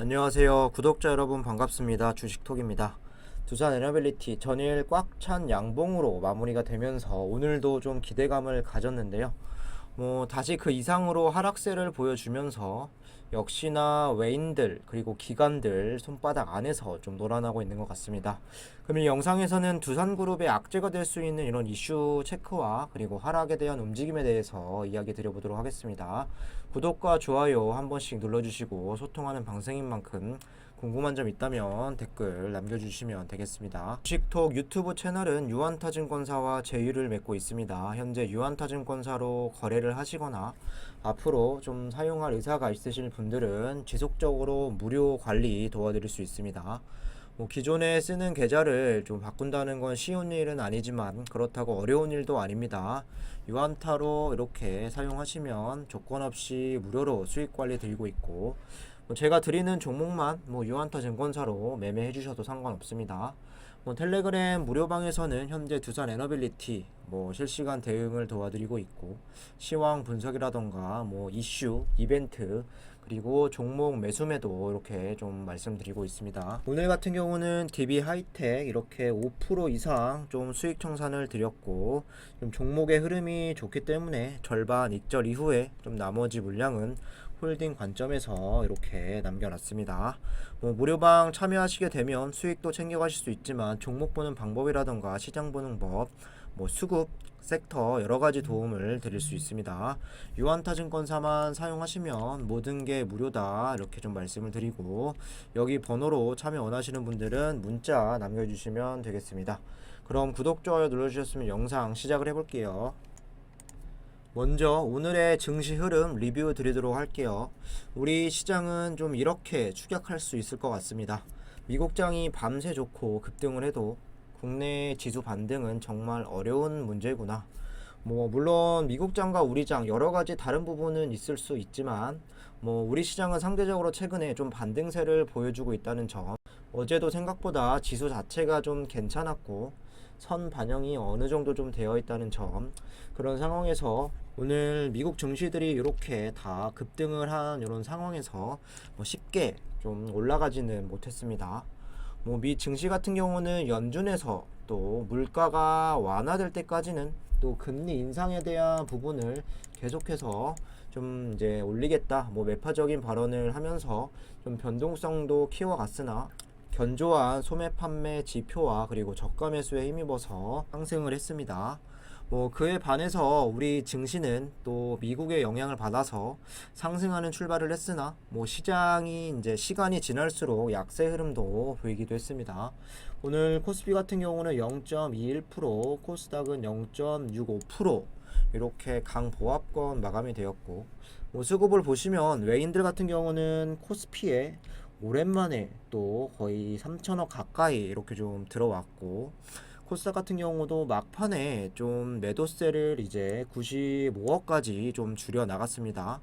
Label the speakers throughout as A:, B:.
A: 안녕하세요. 구독자 여러분 반갑습니다. 주식톡입니다. 두산 에너빌리티 전일 꽉 찬 양봉으로 마무리가 되면서 오늘도 좀 기대감을 가졌는데요. 뭐 다시 그 이상으로 하락세를 보여주면서 역시나 외인들 그리고 기관들 손바닥 안에서 좀 놀아나고 있는 것 같습니다. 그럼 이 영상에서는 두산그룹의 악재가 될 수 있는 이런 이슈 체크와 그리고 하락에 대한 움직임에 대해서 이야기 드려보도록 하겠습니다. 구독과 좋아요 한 번씩 눌러주시고 소통하는 방송인 만큼 궁금한 점 있다면 댓글 남겨주시면 되겠습니다. 주식톡 유튜브 채널은 유한타증권사와 제휴를 맺고 있습니다. 현재 유한타증권사로 거래를 하시거나 앞으로 좀 사용할 의사가 있으실 분들은 지속적으로 무료 관리 도와드릴 수 있습니다. 뭐 기존에 쓰는 계좌를 좀 바꾼다는 건 쉬운 일은 아니지만 그렇다고 어려운 일도 아닙니다. 유한타로 이렇게 사용하시면 조건 없이 무료로 수익 관리 드리고 있고 뭐 제가 드리는 종목만 뭐 유한타 증권사로 매매해 주셔도 상관없습니다. 뭐 텔레그램 무료방에서는 현재 두산 에너빌리티 뭐 실시간 대응을 도와드리고 있고 시황 분석이라던가 뭐 이슈, 이벤트 그리고 종목 매수매도 이렇게 좀 말씀드리고 있습니다. 오늘 같은 경우는 DB 하이텍 이렇게 5% 이상 좀 수익 청산을 드렸고 좀 종목의 흐름이 좋기 때문에 절반 익절 이후에 좀 나머지 물량은 홀딩 관점에서 이렇게 남겨놨습니다. 뭐 무료방 참여하시게 되면 수익도 챙겨가실 수 있지만 종목 보는 방법이라던가 시장 보는 법, 뭐 수급, 섹터 여러 가지 도움을 드릴 수 있습니다. 유한타 증권사만 사용하시면 모든 게 무료다 이렇게 좀 말씀을 드리고 여기 번호로 참여 원하시는 분들은 문자 남겨주시면 되겠습니다. 그럼 구독, 좋아요 눌러주셨으면 영상 시작을 해볼게요. 먼저 오늘의 증시 흐름 리뷰 드리도록 할게요. 우리 시장은 좀 이렇게 추격할 수 있을 것 같습니다. 미국장이 밤새 좋고 급등을 해도 국내 지수 반등은 정말 어려운 문제구나. 뭐 물론 미국장과 우리장 여러 가지 다른 부분은 있을 수 있지만 뭐 우리 시장은 상대적으로 최근에 좀 반등세를 보여주고 있다는 점. 어제도 생각보다 지수 자체가 좀 괜찮았고 선 반영이 어느 정도 좀 되어 있다는 점. 그런 상황에서 오늘 미국 증시들이 이렇게 다 급등을 한 이런 상황에서 뭐 쉽게 좀 올라가지는 못했습니다. 뭐 미 증시 같은 경우는 연준에서 또 물가가 완화될 때까지는 또 금리 인상에 대한 부분을 계속해서 좀 이제 올리겠다 뭐 매파적인 발언을 하면서 좀 변동성도 키워갔으나 견조한 소매 판매 지표와 그리고 저가 매수에 힘입어서 상승을 했습니다. 뭐 그에 반해서 우리 증시는 또 미국의 영향을 받아서 상승하는 출발을 했으나 뭐 시장이 이제 시간이 지날수록 약세 흐름도 보이기도 했습니다. 오늘 코스피 같은 경우는 0.21%, 코스닥은 0.65% 이렇게 강보합권 마감이 되었고 뭐 수급을 보시면 외인들 같은 경우는 코스피에 오랜만에 또 거의 3천억 가까이 이렇게 좀 들어왔고 코스닥 같은 경우도 막판에 좀 매도세를 이제 95억까지 좀 줄여 나갔습니다.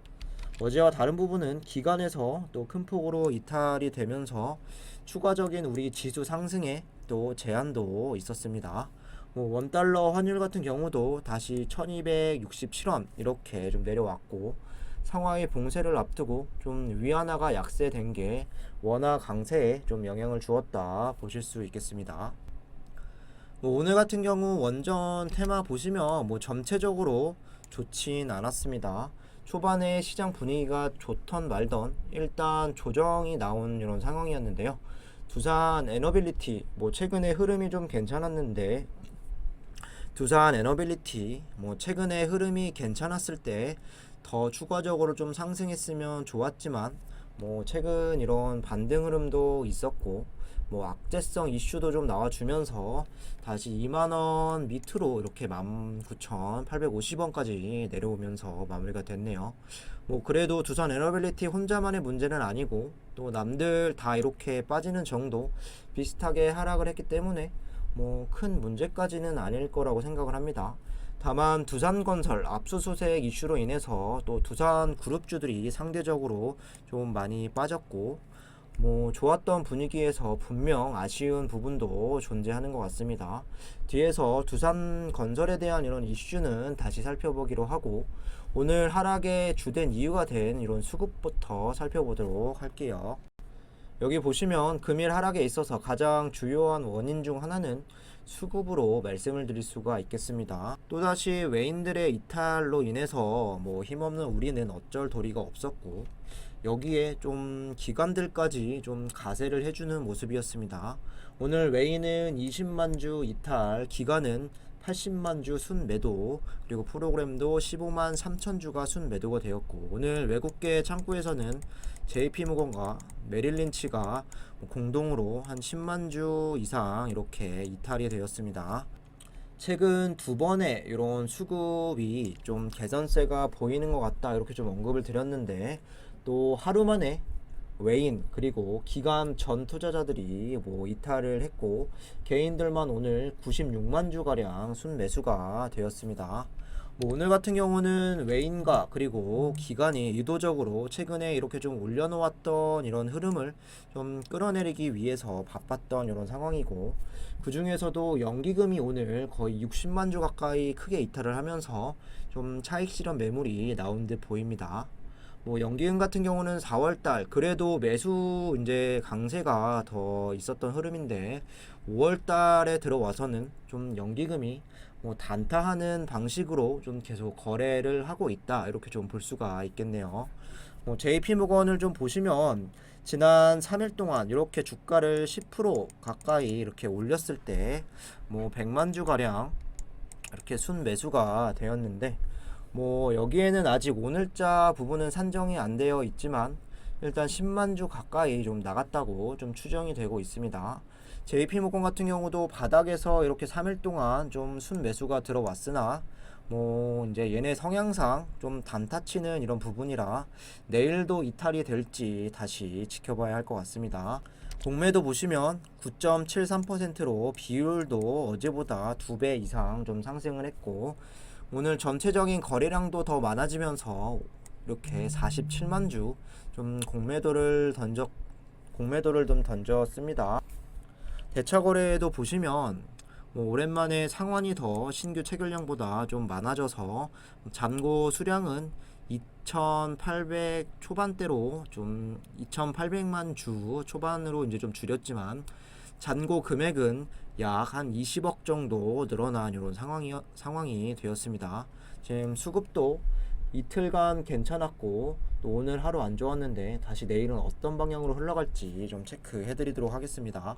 A: 어제와 다른 부분은 기간에서 또 큰 폭으로 이탈이 되면서 추가적인 우리 지수 상승에 또 제한도 있었습니다. 뭐 원달러 환율 같은 경우도 다시 1267원 이렇게 좀 내려왔고 상하이 봉쇄를 앞두고 좀 위안화가 약세된 게 원화 강세에 좀 영향을 주었다 보실 수 있겠습니다. 뭐 오늘 같은 경우 원전 테마 보시면 뭐 전체적으로 좋진 않았습니다. 초반에 시장 분위기가 좋던 말던 일단 조정이 나온 이런 상황이었는데요. 두산 에너빌리티 뭐 최근에 흐름이 좀 괜찮았는데 두산 에너빌리티 뭐 최근에 흐름이 괜찮았을 때 더 추가적으로 좀 상승했으면 좋았지만 뭐 최근 이런 반등 흐름도 있었고 뭐 악재성 이슈도 좀 나와주면서 다시 2만원 밑으로 이렇게 19,850원까지 내려오면서 마무리가 됐네요. 뭐 그래도 두산 에너빌리티 혼자만의 문제는 아니고 또 남들 다 이렇게 빠지는 정도 비슷하게 하락을 했기 때문에 뭐 큰 문제까지는 아닐 거라고 생각을 합니다. 다만 두산건설 압수수색 이슈로 인해서 또 두산 그룹주들이 상대적으로 좀 많이 빠졌고 뭐 좋았던 분위기에서 분명 아쉬운 부분도 존재하는 것 같습니다. 뒤에서 두산 건설에 대한 이런 이슈는 다시 살펴보기로 하고 오늘 하락의 주된 이유가 된 이런 수급부터 살펴보도록 할게요. 여기 보시면 금일 하락에 있어서 가장 주요한 원인 중 하나는 수급으로 말씀을 드릴 수가 있겠습니다. 또다시 외인들의 이탈로 인해서 뭐 힘없는 우리는 어쩔 도리가 없었고 여기에 좀 기관들까지 좀 가세를 해주는 모습이었습니다. 오늘 외인은 20만 주 이탈, 기관은 80만 주 순매도 그리고 프로그램도 15만 3천 주가 순매도가 되었고 오늘 외국계 창구에서는 JP모건과 메릴린치가 공동으로 한 10만 주 이상 이렇게 이탈이 되었습니다. 최근 두 번의 이런 수급이 좀 개선세가 보이는 것 같다 이렇게 좀 언급을 드렸는데 또 하루 만에 외인 그리고 기관 전 투자자들이 뭐 이탈을 했고 개인들만 오늘 96만 주 가량 순매수가 되었습니다. 뭐 오늘 같은 경우는 외인과 그리고 기관이 의도적으로 최근에 이렇게 좀 올려놓았던 이런 흐름을 좀 끌어내리기 위해서 바빴던 이런 상황이고 그 중에서도 연기금이 오늘 거의 60만 주 가까이 크게 이탈을 하면서 좀 차익 실현 매물이 나온 듯 보입니다. 뭐 연기금 같은 경우는 4월달 그래도 매수 이제 강세가 더 있었던 흐름인데 5월달에 들어와서는 좀 연기금이 뭐 단타하는 방식으로 좀 계속 거래를 하고 있다 이렇게 좀 볼 수가 있겠네요. 뭐 JP모건을 좀 보시면 지난 3일 동안 이렇게 주가를 10% 가까이 이렇게 올렸을 때 뭐 100만 주 가량 이렇게 순 매수가 되었는데 뭐 여기에는 아직 오늘자 부분은 산정이 안 되어 있지만 일단 10만 주 가까이 좀 나갔다고 좀 추정이 되고 있습니다. JP모건 같은 경우도 바닥에서 이렇게 3일 동안 좀 순 매수가 들어왔으나 뭐 이제 얘네 성향상 좀 단타치는 이런 부분이라 내일도 이탈이 될지 다시 지켜봐야 할 것 같습니다. 공매도 보시면 9.73%로 비율도 어제보다 2배 이상 좀 상승을 했고 오늘 전체적인 거래량도 더 많아지면서 이렇게 47만 주 좀 공매도를 던져 공매도를 좀 던졌습니다. 대차 거래도 보시면 뭐 오랜만에 상환이 더 신규 체결량보다 좀 많아져서 잔고 수량은 2,800 초반대로 좀 2,800만 주 초반으로 이제 좀 줄였지만 잔고 금액은 약 한 20억 정도 늘어난 이런 상황이 상황이 되었습니다. 지금 수급도 이틀간 괜찮았고 또 오늘 하루 안 좋았는데 다시 내일은 어떤 방향으로 흘러갈지 좀 체크해 드리도록 하겠습니다.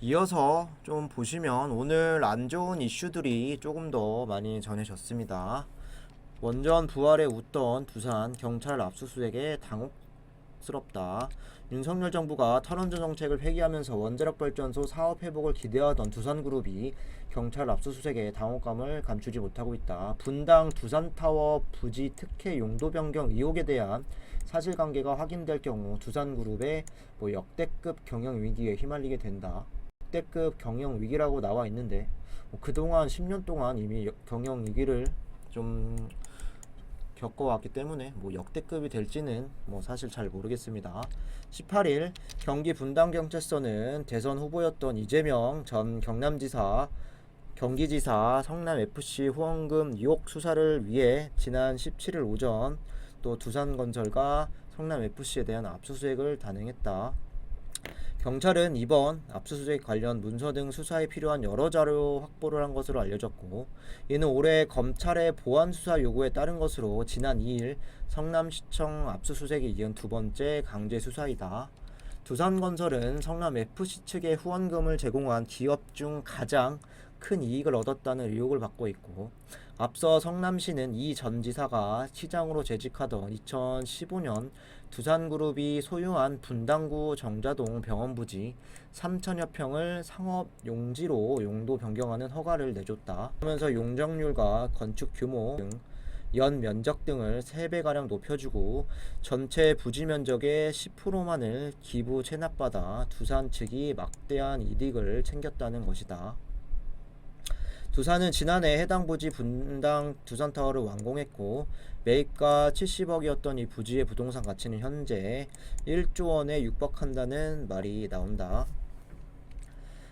A: 이어서 좀 보시면 오늘 안 좋은 이슈들이 조금 더 많이 전해졌습니다. 원전 부활에 웃던 부산 경찰 압수수색에 당혹 스럽다. 윤석열 정부가 탈원전 정책을 폐기하면서 원자력 발전소 사업 회복을 기대하던 두산그룹이 경찰 압수수색에 당혹감을 감추지 못하고 있다. 분당 두산타워 부지 특혜 용도 변경 의혹에 대한 사실관계가 확인될 경우 두산그룹의 뭐 역대급 경영 위기에 휘말리게 된다. 역대급 경영 위기라고 나와 있는데 뭐 그동안 10년 동안 이미 역- 경영 위기를 좀 겪어왔기 때문에 뭐 역대급이 될지는 뭐 사실 잘 모르겠습니다. 18일 경기 분당 경찰서는 대선 후보였던 이재명 전 경남지사 경기지사 성남 FC 후원금 의혹 수사를 위해 지난 17일 오전 또 두산건설과 성남 FC에 대한 압수수색을 단행했다. 경찰은 이번 압수수색 관련 문서 등 수사에 필요한 여러 자료 확보를 한 것으로 알려졌고 이는 올해 검찰의 보안 수사 요구에 따른 것으로 지난 2일 성남시청 압수수색에 이은 두 번째 강제 수사이다. 두산건설은 성남 FC 측에 후원금을 제공한 기업 중 가장 큰 이익을 얻었다는 의혹을 받고 있고 앞서 성남시는 이 전 지사가 시장으로 재직하던 2015년 두산그룹이 소유한 분당구 정자동 병원 부지 3천여 평을 상업 용지로 용도 변경하는 허가를 내줬다. 하면서 용적률과 건축 규모 등 연 면적 등을 3배가량 높여주고 전체 부지 면적의 10%만을 기부 체납받아 두산 측이 막대한 이득을 챙겼다는 것이다. 두산은 지난해 해당 부지 분당 두산타워를 완공했고 매입가 70억이었던 이 부지의 부동산 가치는 현재 1조 원에 육박한다는 말이 나온다.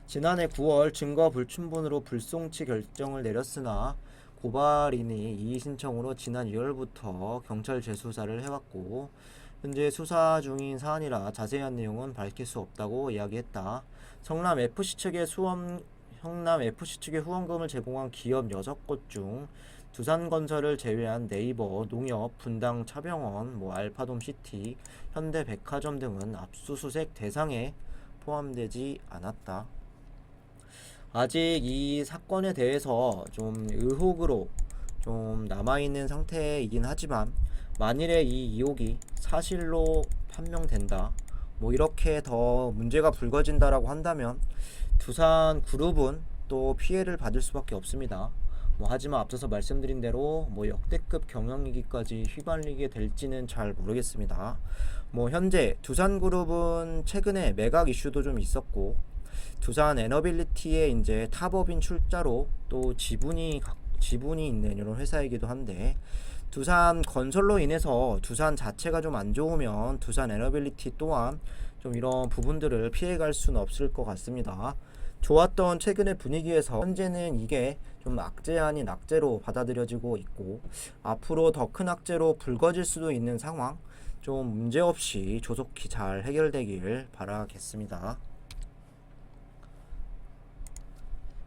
A: 지난해 9월 증거 불충분으로 불송치 결정을 내렸으나 고발인이 이의 신청으로 지난 2월부터 경찰 재수사를 해왔고 현재 수사 중인 사안이라 자세한 내용은 밝힐 수 없다고 이야기했다. 성남 FC 측의 수험 성남 FC 측의 후원금을 제공한 기업 6곳 중 두산건설을 제외한 네이버, 농협, 분당 차병원, 뭐 알파돔 시티, 현대백화점 등은 압수수색 대상에 포함되지 않았다. 아직 이 사건에 대해서 좀 의혹으로 좀 남아있는 상태이긴 하지만 만일에 이 의혹이 사실로 판명된다. 뭐 이렇게 더 문제가 불거진다라고 한다면 두산 그룹은 또 피해를 받을 수밖에 없습니다. 뭐 하지만 앞서서 말씀드린 대로 뭐 역대급 경영위기까지 휘말리게 될지는 잘 모르겠습니다. 뭐 현재 두산그룹은 최근에 매각 이슈도 좀 있었고 두산 에너빌리티의 이제 탑업인 출자로 또 지분이 각- 지분이 있는 이런 회사이기도 한데 두산 건설로 인해서 두산 자체가 좀 안 좋으면 두산 에너빌리티 또한 좀 이런 부분들을 피해갈 수는 없을 것 같습니다. 좋았던 최근의 분위기에서 현재는 이게 좀 악재 아닌 악재로 받아들여지고 있고 앞으로 더 큰 악재로 불거질 수도 있는 상황 좀 문제없이 조속히 잘 해결되길 바라겠습니다.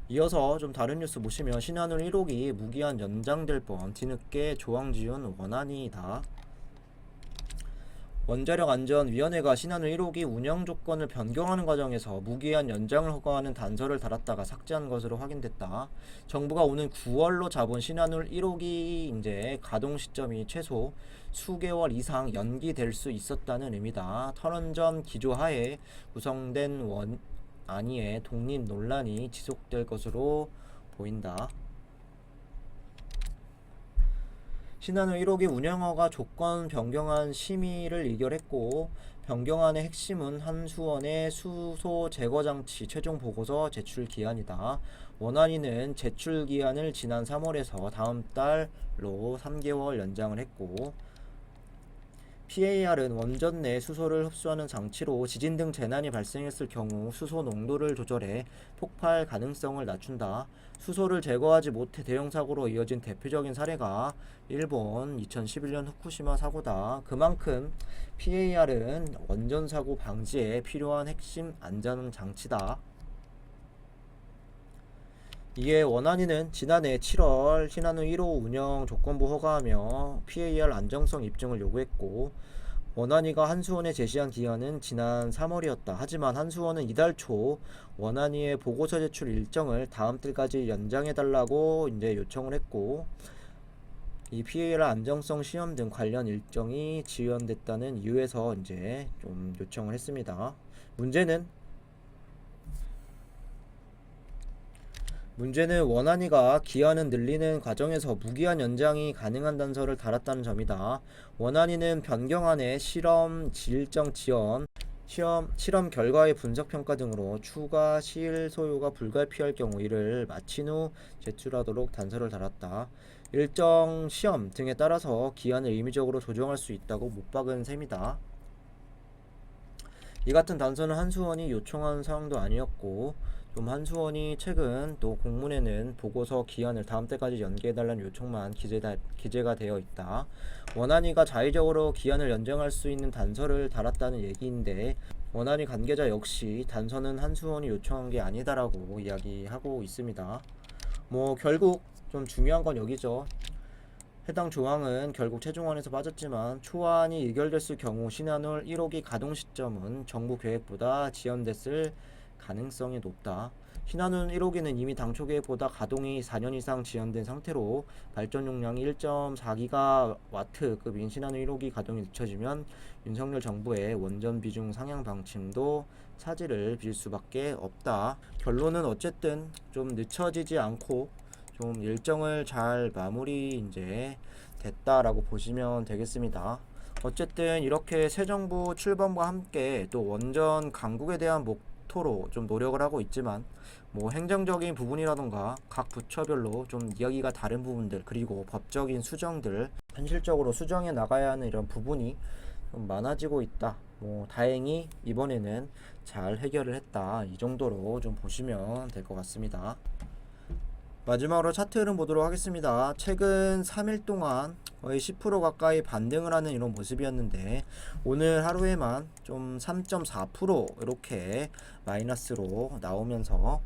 A: 이어서 좀 다른 뉴스 보시면 신한울 1호기 무기한 연장될 뻔 뒤늦게 조항지은 원안이다. 원자력 안전위원회가 신한울 1호기 운영 조건을 변경하는 과정에서 무기한 연장을 허가하는 단서를 달았다가 삭제한 것으로 확인됐다. 정부가 오는 9월로 잡은 신한울 1호기 이제 가동 시점이 최소 수개월 이상 연기될 수 있었다는 의미다. 터널전 기조하에 구성된 원 안위의 독립 논란이 지속될 것으로 보인다. 신한우 1호기 운영허가 조건 변경안 심의를 의결했고 변경안의 핵심은 한수원의 수소 제거 장치 최종 보고서 제출 기한이다. 원안위는 제출 기한을 지난 3월에서 다음 달로 3개월 연장을 했고 PAR은 원전 내 수소를 흡수하는 장치로 지진 등 재난이 발생했을 경우 수소 농도를 조절해 폭발 가능성을 낮춘다. 수소를 제거하지 못해 대형 사고로 이어진 대표적인 사례가 일본 2011년 후쿠시마 사고다. 그만큼 PAR은 원전 사고 방지에 필요한 핵심 안전 장치다. 이에 원안위는 지난해 7월 신한우 1호 운영 조건부 허가하며 PAR 안정성 입증을 요구했고 원안위가 한수원에 제시한 기한은 지난 3월이었다. 하지만 한수원은 이달 초 원안위의 보고서 제출 일정을 다음 달까지 연장해달라고 이제 요청을 했고 이 PAR 안정성 시험 등 관련 일정이 지연됐다는 이유에서 이제 좀 요청을 했습니다. 문제는 문제는 원안위가 기한을 늘리는 과정에서 무기한 연장이 가능한 단서를 달았다는 점이다. 원안위는 변경안의 실험 질정 지연, 시험, 실험 결과의 분석 평가 등으로 추가 시일 소요가 불가피할 경우 이를 마친 후 제출하도록 단서를 달았다. 일정 시험 등에 따라서 기한을 임의적으로 조정할 수 있다고 못 박은 셈이다. 이 같은 단서는 한수원이 요청한 사항도 아니었고 좀 한수원이 최근 또 공문에는 보고서 기한을 다음 때까지 연기해달라는 요청만 기재다, 기재가 되어 있다. 원안위가 자의적으로 기한을 연장할 수 있는 단서를 달았다는 얘기인데 원안위 관계자 역시 단서는 한수원이 요청한 게 아니다라고 이야기하고 있습니다. 뭐 결국 좀 중요한 건 여기죠. 해당 조항은 결국 최종안에서 빠졌지만 초안이 의결됐을 경우 신한울 1호기 가동 시점은 정부 계획보다 지연됐을 가능성이 높다. 신한울 1호기는 이미 당초 계획보다 가동이 4년 이상 지연된 상태로 발전 용량이 1.4기가와트급인 신한울 1호기 가동이 늦춰지면 윤석열 정부의 원전 비중 상향 방침도 차질을 빚을 수밖에 없다. 결론은 어쨌든 좀 늦춰지지 않고 좀 일정을 잘 마무리 이제 됐다라고 보시면 되겠습니다. 어쨌든 이렇게 새 정부 출범과 함께 또 원전 강국에 대한 목 토로 좀 노력을 하고 있지만 뭐 행정적인 부분이라던가 각 부처별로 좀 이야기가 다른 부분들 그리고 법적인 수정들 현실적으로 수정해 나가야 하는 이런 부분이 좀 많아지고 있다. 뭐 다행히 이번에는 잘 해결을 했다. 이 정도로 좀 보시면 될 것 같습니다. 마지막으로 차트 흐름 보도록 하겠습니다. 최근 3일 동안 거의 10% 가까이 반등을 하는 이런 모습이었는데 오늘 하루에만 좀 3.4% 이렇게 마이너스로 나오면서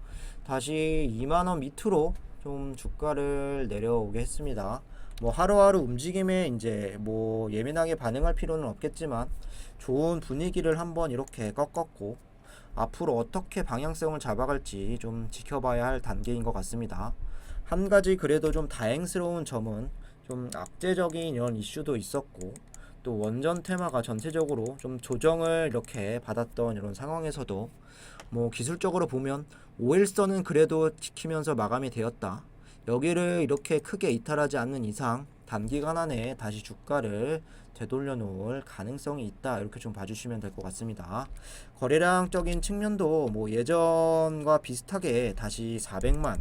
A: 다시 2만 원 밑으로 좀 주가를 내려오게 했습니다. 뭐 하루하루 움직임에 이제 뭐 예민하게 반응할 필요는 없겠지만 좋은 분위기를 한번 이렇게 꺾었고 앞으로 어떻게 방향성을 잡아갈지 좀 지켜봐야 할 단계인 것 같습니다. 한 가지 그래도 좀 다행스러운 점은 좀 악재적인 이런 이슈도 있었고 또 원전 테마가 전체적으로 좀 조정을 이렇게 받았던 이런 상황에서도 뭐 기술적으로 보면 5일선은 그래도 지키면서 마감이 되었다. 여기를 이렇게 크게 이탈하지 않는 이상 단기간 안에 다시 주가를 되돌려 놓을 가능성이 있다. 이렇게 좀 봐주시면 될 것 같습니다. 거래량적인 측면도 뭐 예전과 비슷하게 다시 400만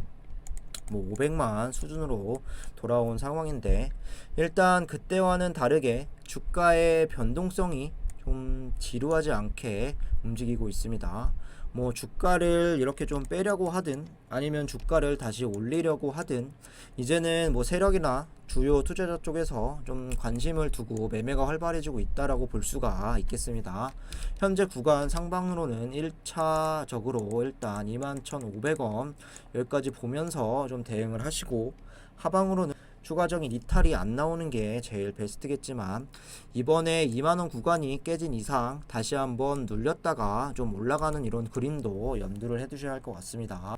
A: 뭐 500만 수준으로 돌아온 상황인데 일단 그때와는 다르게 주가의 변동성이 좀 지루하지 않게 움직이고 있습니다. 뭐 주가를 이렇게 좀 빼려고 하든 아니면 주가를 다시 올리려고 하든 이제는 뭐 세력이나 주요 투자자 쪽에서 좀 관심을 두고 매매가 활발해지고 있다라고 볼 수가 있겠습니다. 현재 구간 상방으로는 1차적으로 일단 21,500원 여기까지 보면서 좀 대응을 하시고 하방으로는 추가적인 이탈이 안 나오는 게 제일 베스트겠지만 이번에 2만원 구간이 깨진 이상 다시 한번 눌렸다가 좀 올라가는 이런 그림도 염두를 해두셔야 할 것 같습니다.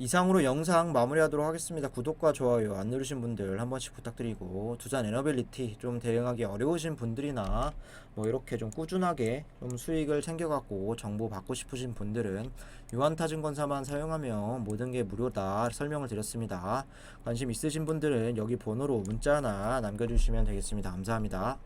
A: 이상으로 영상 마무리하도록 하겠습니다. 구독과 좋아요 안 누르신 분들 한 번씩 부탁드리고 두산 에너빌리티 좀 대응하기 어려우신 분들이나 뭐 이렇게 좀 꾸준하게 좀 수익을 챙겨갖고 정보 받고 싶으신 분들은 유한타증권사만 사용하면 모든 게 무료다 설명을 드렸습니다. 관심 있으신 분들은 여기 번호로 문자 하나 남겨주시면 되겠습니다. 감사합니다.